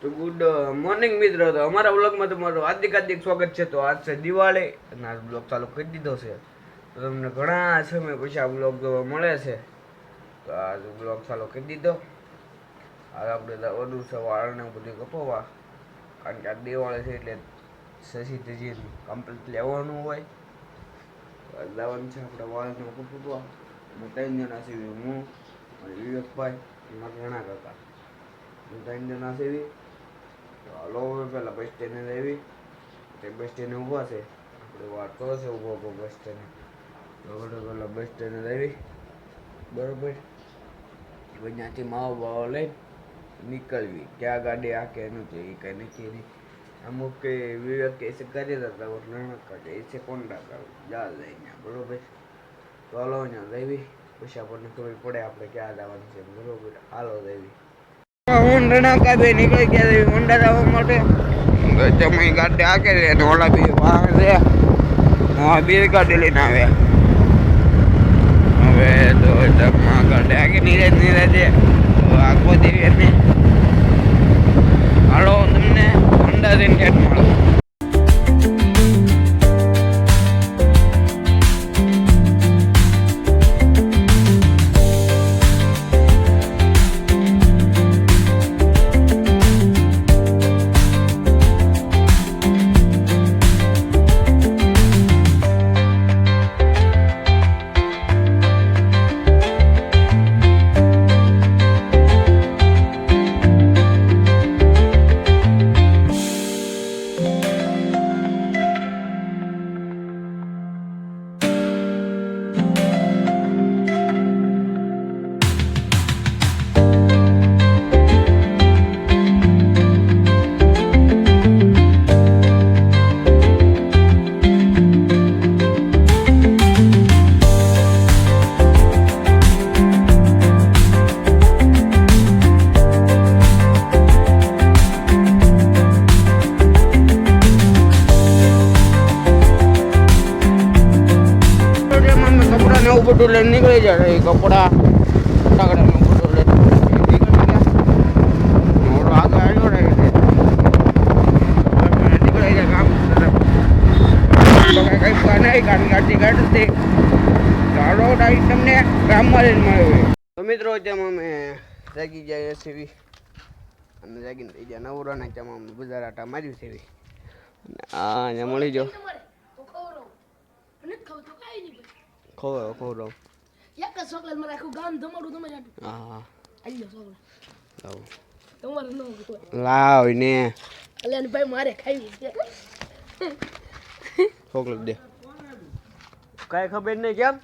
તો good morning મિત્રો. તો અમારા બ્લોગમાં તમારું હાર્દિક હાર્દિક સ્વાગત છે. તો આજ છે દિવાળી અને આ બ્લોગ ચાલુ કરી દીધો છે. તો તમને ઘણા સમય પછી આ બ્લોગ જોવા મળે છે. તો આ બ્લોગ ચાલુ કરી દીધો. આ આપણે વધુ છે વાળને બધું કપાવવા. કારણ કે આ દિવાળી છે એટલે શશી તજી કમ્પ્લીટ લેવાનું હોય. લાવવાનું છે આપણે વાળને કપાવવા અમે ત્રણ જણા છે હું અને વિવેકભાઈ મારા ઘણા કાકા. હું ત્રણ જણા છે હાલો હવે પહેલાં બસ સ્ટેન્ડે આવી તે બસ સ્ટેન્ડે ઊભા છે આપણે વાત કરો છે ઊભો ઊભો બસ સ્ટેન્ડે તો પહેલાં બસ સ્ટેન્ડે આવી બરોબર પછી ત્યાંથી માવો બાવો લઈને નીકળવી ક્યાં ગાડી આ કે છે એ કંઈ નક્કી નહીં અમુક કે વિવેક એસે કરી દેતા એટલે કાઢે કરે એસે કોણ કરું જા લઈ ત્યાં બરોબર તો હાલો ત્યાં જઈવી પછી આપણને ખબર પડે આપણે ક્યાં જવાનું છે બરોબર હાલો જઈવી હું રણાકા બે નીકળી ગયા જવા માટે. તમે ગાડી આકે છે ને ઓલા બી વાહન છે હા બે લઈને આવ્યા. હવે તો તમે ગાડી આકે નીરજ નીરજે. આખો દેવી હાલો તમને હોન્ડા જઈને મળો. ડાયરેક્ટ તમને ગામમાં લઈને મળ્યો તો મિત્રો જેમ અમે જાગી જાય સેવી. અને જાગીને થઈ ગયા તેમાં અમે બજાર આટા માર્યું સેવી. મળી જાઓ ખવડાવો ખવડાવો એક જ ચોકલેટમાં આખું ગામ ધમાડું તમે જાટું હા હા આલ્યો ચોકલેટ. લાવો તમારે ન હોય લાવ ને અલ્યા ભાઈ મારે ખાવી છે. ચોકલેટ દે. કઈ ખબર નહીં કેમ?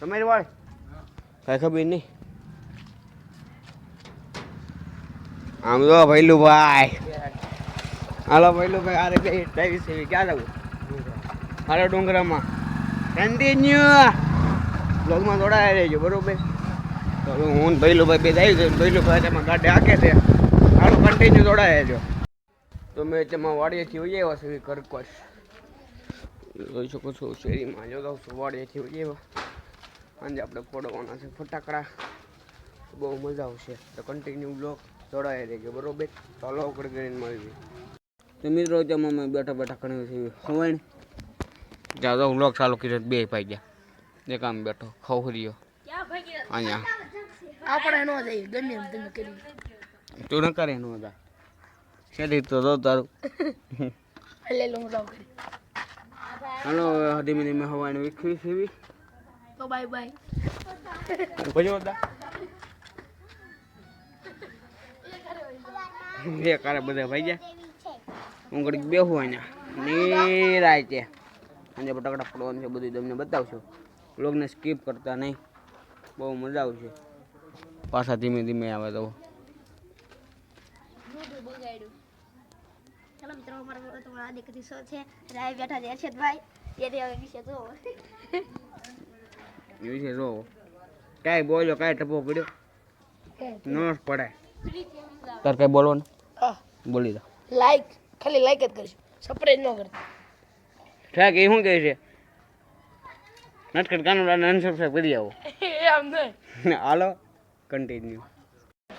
તમારી વાળી. કઈ ખબર નહીં. આમ જો ભૈલું ભાઈ. હાલો ભૈલું ભાઈ અરે કઈ ટાઈમ છે ક્યાં જવું? હાલો ડુંગરામાં. કન્ટિન્યુ બ્લોગમાં જોડાયા રહેજો, બરોબર? તો હું ભૈલુભાઈ બે જાય છે, ભૈલુભાઈ તેમાં ગાડી હાકે છે. હાલો કન્ટિન્યુ જોડાયા રહેજો. તો મેં તેમાં વાડીએથી વહી આવ્યા છે કરકશ જોઈ શકો છો, શેરીમાં જો જાઉં છું, વાડીએથી વહી આવ્યા. સાંજે આપણે ફોડવાના છે ફટાકડા. બહુ મજા આવશે. તો કન્ટિન્યુ બ્લોગ જોડાયા રહેજો, બરોબર? ચાલો આપણે કરીને મળીએ. તો મિત્રો તેમાં અમે બેઠા બેઠા ઘણી છે. જ્યાં જાઉં લોક ચાલુ કર્યો બે ભાઈ ગયા. એક આમ બેઠો ખવરીયો અહીંયા. આપણે ન જાય ગમે એમ તમે કરી તું ન કરે નો હતા શેરી તો જો તારું. એટલે લો જાઉં કરી હાલો હદી ધીમે ધીમે હવાને વિખવી સીવી તો બાય બાય. ભજો દા બે કારે બધા ભાઈ ગયા. હું ઘડીક બેહું અહીંયા. નીરાય છે આજે ફટાકડા ફોડવાનું છે બધું તમને બતાવશું. બ્લોગને સ્કીપ કરતા નહીં. બહુ મજા આવશે. પાછા ધીમે ધીમે આવે તો. ચાલો મિત્રો અમારો તમારા દીકરી શો છે. રાય બેઠા છે અરશદભાઈ એ હવે વિશે જો વિશે જોવો કાંઈ બોલ્યો કાંઈ ટપો પડ્યો? ન પડે. તાર કાંઈ બોલવાનું? બોલી દો. લાઈક ખાલી લાઈક જ કરીશું. સપરેજ ન કરતા. ઠેક એ શું કહે છે? નટખટ કાનુડાને અનસબસ્ક્રાઈબ કરી આવો. એમ નહીં. હાલો કન્ટિન્યુ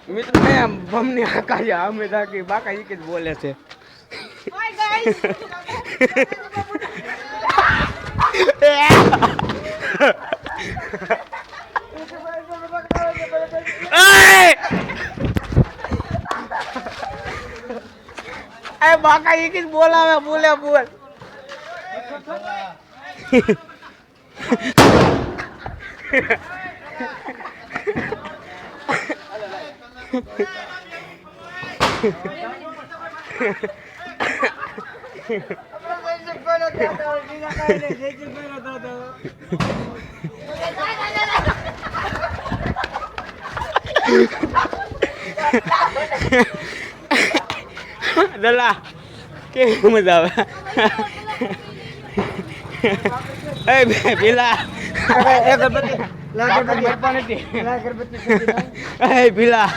મિત્રો ને બમની આકાશ અમે તાકી બાકા ઈ જ બોલે છે. એ બાકા ઈ જ બોલાવે બોલે બોલ. દલા કેવી મજા આવે? એ પેલા એ પેલા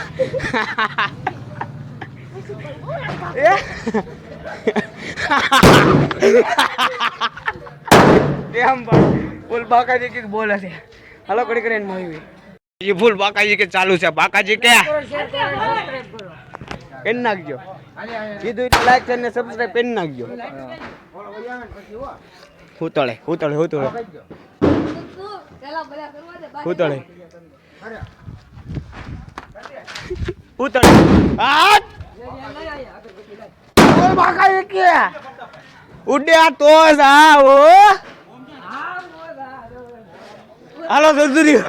એમ પણ ફૂલ બાકાજી કે બોલે છે. હાલો કડી કરીને મળી એ ફૂલ બાકાજી કે ચાલુ છે? બાકાજી કે? પેન નાખજો. કીધું લાઈક છે ને સબસ્ક્રાઇબ પેન નાખજો. હુતળે હુતળે હુતળે. હુતળે. હુતળે. હાથ બોલ બાકાજી કે ઉડે આ તો જાઓ હાલો સસુરી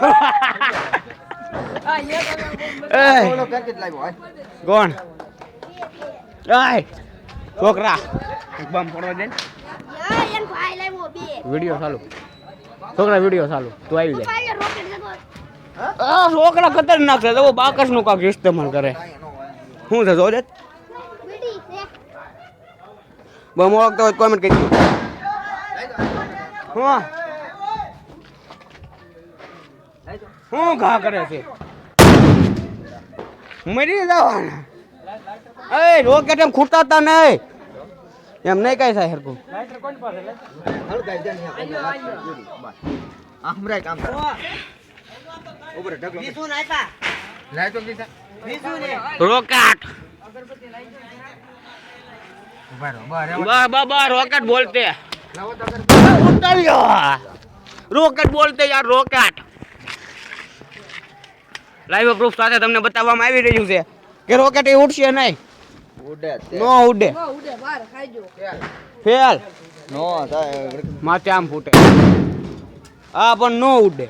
કોણ છોકરા. બમ પડવા દે યા, એન ભાઈ લાવ્યો બે. વિડિયો ચાલુ. છોકરા વિડિયો ચાલુ. તું આવી જાય. છોકરા ખતરનાક છે. તો બાકસનું કાક ઇસ્તેમાલ કરે. શું છે જોજે? બીડી છે. હોય કોમેન્ટ કરી હું. શું ઘા કરે છે? મરી જવાના. એ રોકેટ એમ ખૂટતા નહીં. એમ નહીં કઈ થાય હરકું રોકેટ બા બા બા રોકેટ. બોલતે. ઉતાર્યો રોકેટ બોલતે યાર રોકેટ. લાઈવ પ્રૂફ સાથે તમને બતાવવામાં આવી રહ્યું છે કે રોકેટ એ ઉડશે નહીં. નો ઉડે. ફેલ. માથે આમ ફૂટે. હા પણ નો ઉડે.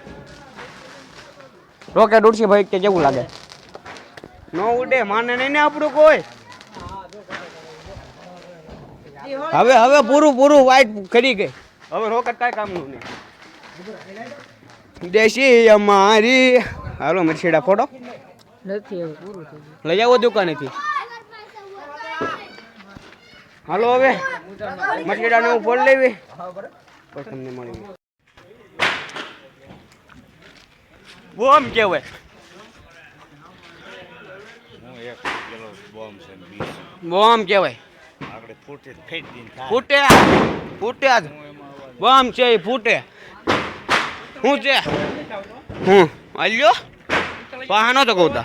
રોકેટ ઉડશે ભાઈ કે જેવું લાગે? નો ઉડે માને નહીં ને આપણું કોઈ? હવે હવે પૂરું પૂરું વાઈટ કરી ગઈ. હવે રોકેટ કાંઈ કામનું નહીં. દેશી અમારી. હાલો મરછીડા ફોટો. લઈ આવો દુકાનેથી. હાલો હવે. મરછીડાને હું ફોન લેવી. પછી તમને મળી બોમ કેવાય બોમ કેવાય. ફૂટે ફૂટે જ. બોમ છે એ ફૂટે. શું છે? હું? અલ્યો પહાનો તો કહું એ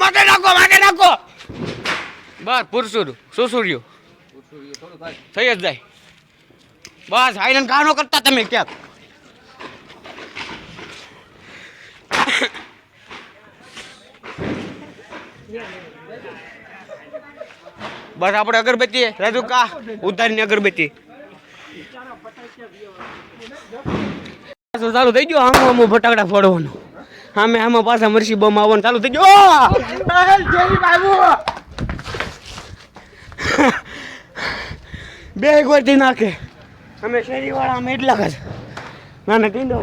માથે નાખો માટે નાખો. બસ પુરસુર સુસુર્યું થઈ જ જાય. બસ આઈલન કાનો કરતા તમે ક્યાંક? બસ, આપણે અગરબત્તી રાજુ કા ઉતારીને અગરબત્તી. સારું થઈ ગયો. આમ આમ, ફટાકડા ફોડવાનું. આમે આમાં પાછા મરસી બમ આવવાનું ચાલુ થઈ ગયો. બે ગોટી નાખે. અમે શેરીવાળા, અમે એટલા જ નાના ટીંડો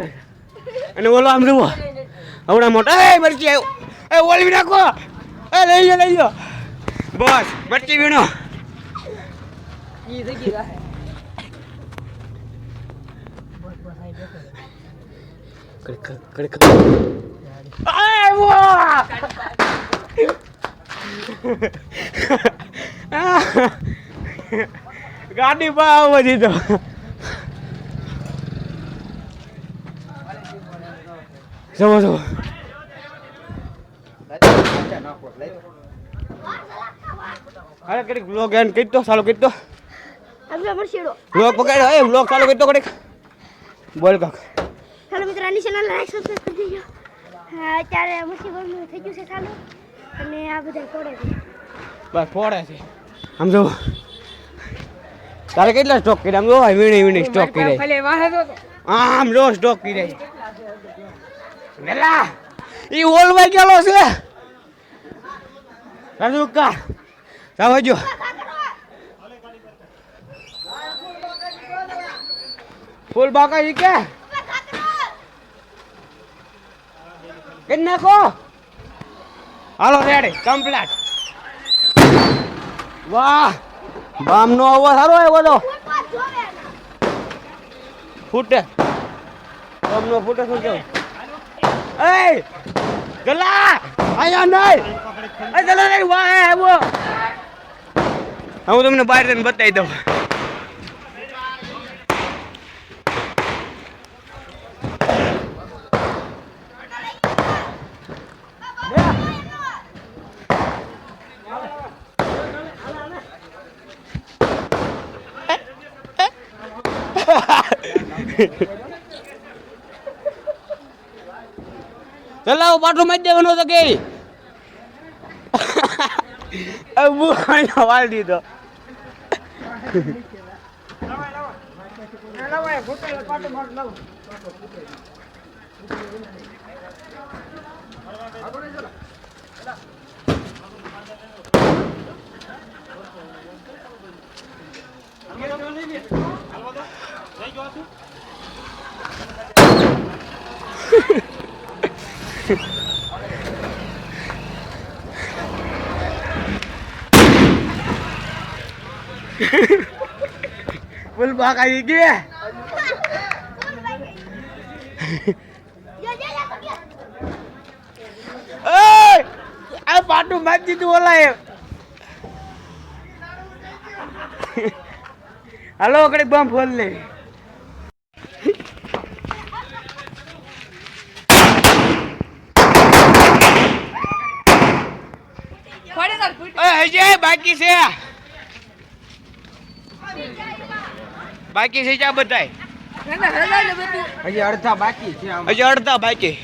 અને ઓલો આમ જુઓ આવડા મોટા. એ મરચી આવ્યો એ ઓળવી નાખો. એ લઈ લો લઈ લો બસ, મરચી વીણો. કડક કડક. આવ્યો ગાડી પર આવવા તો. જવો જવો. અરે કડીક બ્લોગ એન્ડ કરી દો ચાલો કરી દો બ્લોગ પકડ્યો, એ બ્લોગ ચાલુ કરી દો બોલ કાક. ચાલો મિત્રો આની ચેનલ લાઈક સબસ્ક્રાઇબ કરી દેજો હા અત્યારે મુસીબતનું થઈ ગયું છે ચાલુ અને આ બધા ફોડે છે. બસ ફોડે છે. આમ જો. તારે કેટલા સ્ટોક કર્યા? આમ જો ભાઈ વીણી વીણી સ્ટોક કર્યા. આમ જો સ્ટોક કર્યા. વેલા ઈ ઓલવાઈ ગયેલો છે. રાજુકા કા જાવ જો ફૂલ બાકા ઈ કે? કરી નાખો. હાલો રેડી કમ્પ્લીટ વાહ, બામનો અવાજ સારો આવ્યો તો. ફૂટે. બામનો ફૂટે શું કેવું? એ ગલા! આયા નહીં. એ ગલા નહીં, વાહ, આવ્યો. હું તમને બહાર જઈને બતાવી દઉં. ચલાવો પાટો મારી દેવાનો તો કે. બુખાણીનો વાળ દીધો. યો યો એ આ પાટું મારી દીધું ઓલાએ હાલો કડી બમ ફોન લે એ હજી બાકી છે બાકી છે ચા બધાય. હજી અડધા બાકી છે હજી અડધા બાકી.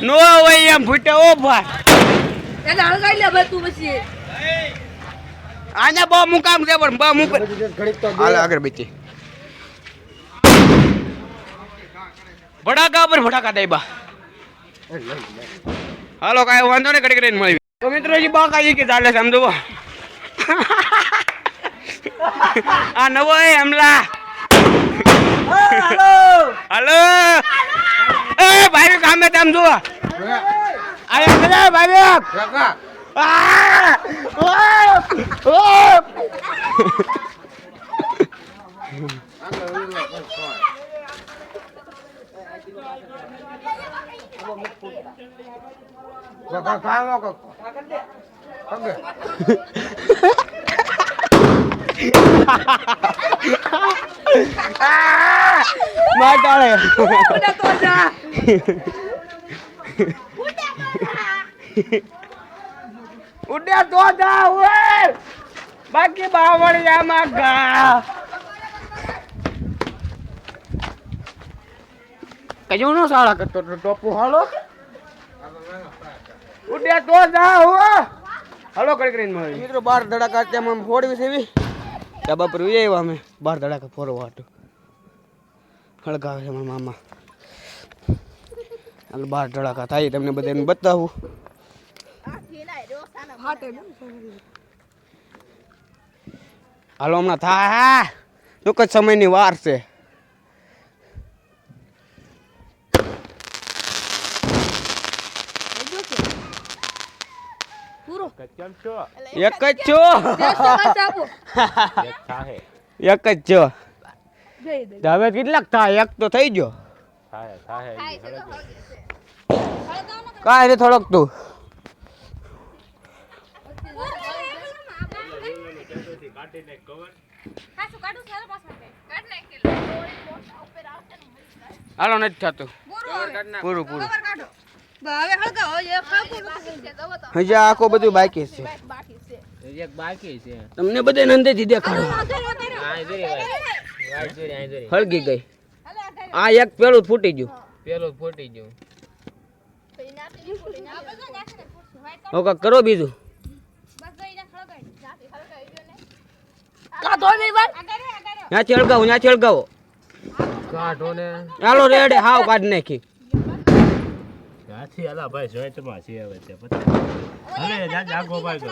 નો હોય એમ ફૂટે ઓ ભાઈ. આને બહુ મુકામ છે પણ બહુ મુક તો હાલ બેટી ભડાકા પર ભડાકા દઈ બા હાલો કાંઈ વાંધો નહીં કડી કરીને મળી તો મિત્રો હજી બાકા ઈ કે ચાલે સમજો આ નવો એ હમલા. હલો. એ ભાઈ કામે તામ જુઓ. આયા બધા ભાઈ કાકા. આ! ઓય! ઓય! કાકા ખાવા કાકા પગે આ! માટાળે ઉડ્યા તો જા ઓય નો સાળા કરતો તો ટોપુ હાલો. ઉડ્યા તો જા હો. હાલો કરી કરીને મળી મિત્રો બાર ધડાકા તેમાં ફોડવી છે એવી. ડાબા પર ઉઈ આવ્યા અમે. બાર ધડાકા ફોરવા હાટું. હળગાવે છે મારા મામા. હાલ બાર ધડાકા થાય તમને બધાને બતાવું. હાલો હમણાં થાય હા. ટૂંક જ સમયની વાર છે. એક જ છો. એક જ છો. હવે કેટલાક થાય એક તો થઈ ગયો. કાંઈ નહીં થોડોક તું હાલો નથી થતું. પૂરું પૂરું. હજી આ આખો બધું બાકી છે. એક બાકી છે. તમને બધે નંદેથી દેખાડો. આ જોરી વાઈટ જોરી આ જોરી હળગી ગઈ. આ એક પેલું જ ફૂટી ગયું. પેલો ફૂટી ગયો. હવે કાંઈક કરો બીજું. કાં ધોઈ નહીં વાત ત્યાંથી હળગાવો ત્યાંથી હળગાવો. કાઢો ને. ચાલો રેડે હાવ કાઢ નાખી. ત્યાંથી આલા ભાઈ જોઈ તમા છે હવે છે પછી હવે જા જાગો ભાઈ કરે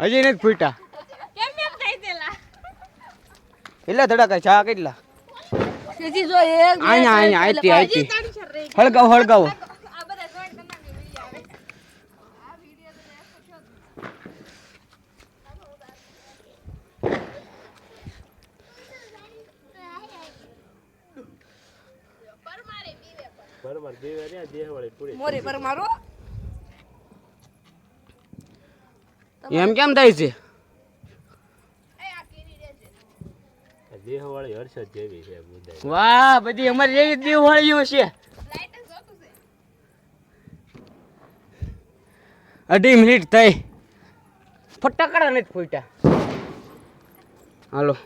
હજી નથી ફૂટા કેટલા ધડાકા ચા કેટલા? અહીંયા અહીંયા આઈતી આઈતી હળગાવો હળગાવો. એમ કેમ થાય છે? દેહ વાળી હર્ષદ જેવી છે વાહ, બધી અમારી જેવી દિવાળીઓ છે. અઢી મિનિટ થઈ. ફટાકડા નથી ફૂટ્યા. હાલો.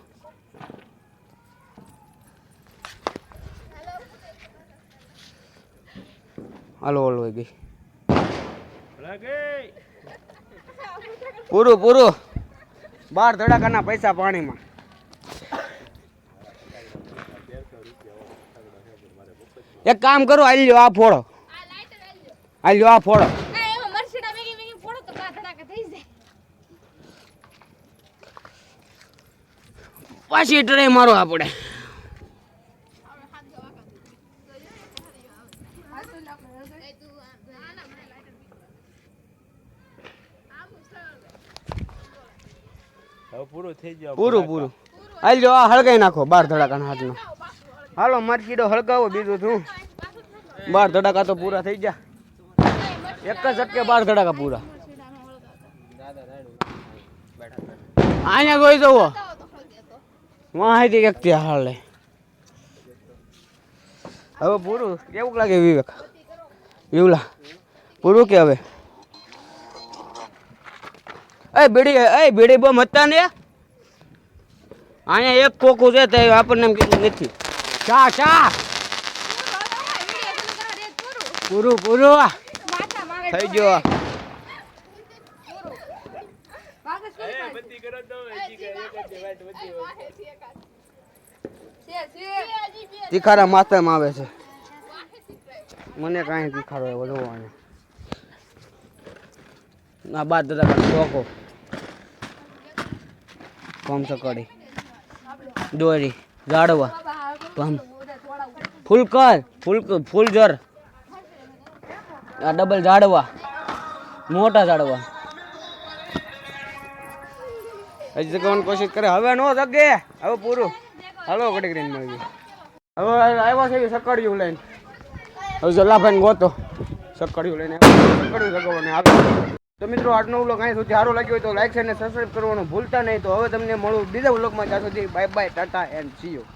હાલો હાલો ગઈ. પૂરું પૂરું. બાર ધડાકાના પૈસા પાણીમાં. એક કામ કરો આઈ લ્યો આ ફોડો. આઈ લ્યો. આ ફોડો. પાછી ટ્રે મારો આપણે. પૂરું પૂરું લ્યો આ હળગાઈ નાખો બાર ધડાકાના હાથનો હાલો મારી કીડો હળગાવો બીજું શું? બાર ધડાકા તો પૂરા થઈ ગયા. એક જ ઝટકે બાર ધડાકા પૂરા. અહીંયા જોઈ જવો માહિતી વ્યક્તિ હાલે. હવે પૂરું? કેવું લાગે વિવેક? વિવલા, પૂરું કે હવે? એ બીડી એ બીડી બમ હતા ને? અહીંયા એક કોકું છે તે આપણને એમ કીધું નથી. ચા ચા પૂરું પૂરું. થઈ ગયો. તીખારા માથામાં આવે છે. મને કાંઈ તીખારો એવો જોવાનો ના બાદ દાદા ચોકો. પમ સકડી. દોરી જાડવા પમ ફૂલકર ફૂલ ફૂલજર આ ડબલ ઝાડવા મોટા ઝાડવા હજી જગવાની કોશિશ કરે. હવે નો જગે. હવે પૂરું. હાલો, કડી કરીને મળી હવે આવ્યા છે સકડિયું લઈને. હવે જલાભાઈ ગોતો. સકડિયું લઈને સકડિયું જગવાને આગળ તો મિત્રો, આજનો વ્લોગ અહીં સુધી સારો લાગ્યો હોય તો લાઈક અને સબસ્ક્રાઈબ કરવાનું ભૂલતા નહીં. તો હવે તમને મળું બીજા વ્લોગમાં ત્યાં સુધી bye bye tata and see you